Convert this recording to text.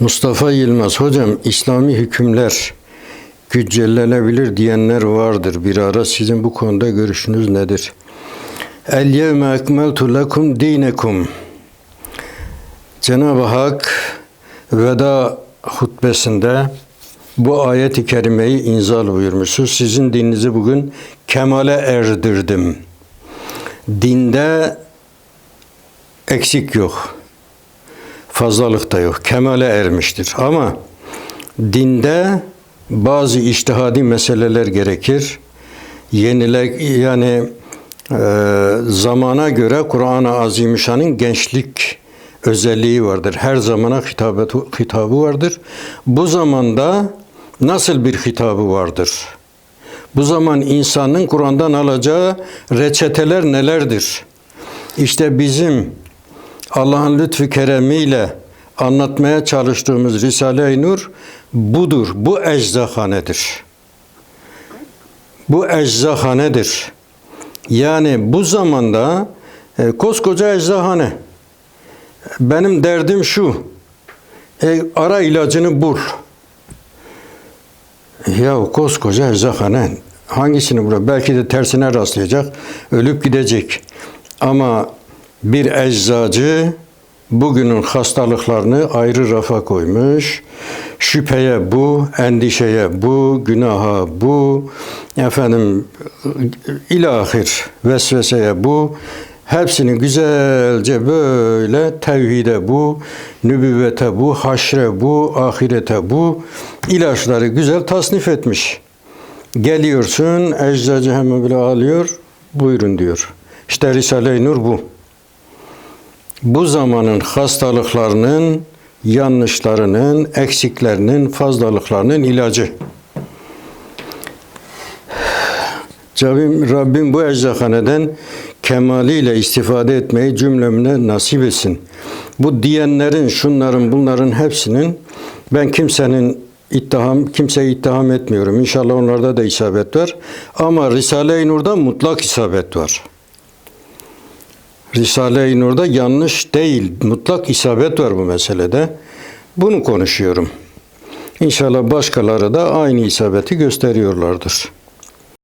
Mustafa Yılmaz hocam İslami hükümler güncellenebilir diyenler vardır. Bir ara sizin bu konuda görüşünüz nedir? El yevme ekmeltu lekum dinekum. Cenab-ı Hak veda hutbesinde bu ayet-i kerimeyi inzal buyurmuştur. Sizin dininizi bugün kemale erdirdim. Dinde eksik yok. Fazlalık da yok. Kemale ermiştir. Ama dinde bazı iştihadi meseleler gerekir. Yenile yani e, zamana göre Kur'an-ı Azimüşşan'ın gençlik özelliği vardır. Her zamana hitabeti, hitabı vardır. Bu zamanda nasıl bir hitabı vardır? Bu zaman insanın Kur'an'dan alacağı reçeteler nelerdir? İşte bizim Allah'ın lütfu keremiyle anlatmaya çalıştığımız Risale-i Nur budur. Bu eczahanedir. Bu eczahanedir. Yani bu zamanda e, koskoca eczahane. Benim derdim şu. E, ara ilacını bul. Ya koskoca eczahane. Hangisini bul? Belki de tersine rastlayacak. Ölüp gidecek. Ama bir eczacı bugünün hastalıklarını ayrı rafa koymuş. Şüpheye bu, endişeye bu, günaha bu, efendim ilahir vesveseye bu. Hepsini güzelce böyle tevhide bu, nübüvvete bu, haşre bu, ahirete bu ilaçları güzel tasnif etmiş. Geliyorsun, eczacı hemen böyle alıyor, buyurun diyor. İşte Risale-i Nur bu. Bu zamanın hastalıklarının, yanlışlarının, eksiklerinin, fazlalıklarının ilacı. Rabbim, Rabbim bu eczahaneden kemaliyle istifade etmeyi cümlemine nasip etsin. Bu diyenlerin, şunların, bunların hepsinin ben kimsenin ittiham, kimseyi ittiham etmiyorum. İnşallah onlarda da isabet var. Ama Risale-i Nur'da mutlak isabet var. Risale-i Nur'da yanlış değil, mutlak isabet var bu meselede. Bunu konuşuyorum. İnşallah başkaları da aynı isabeti gösteriyorlardır.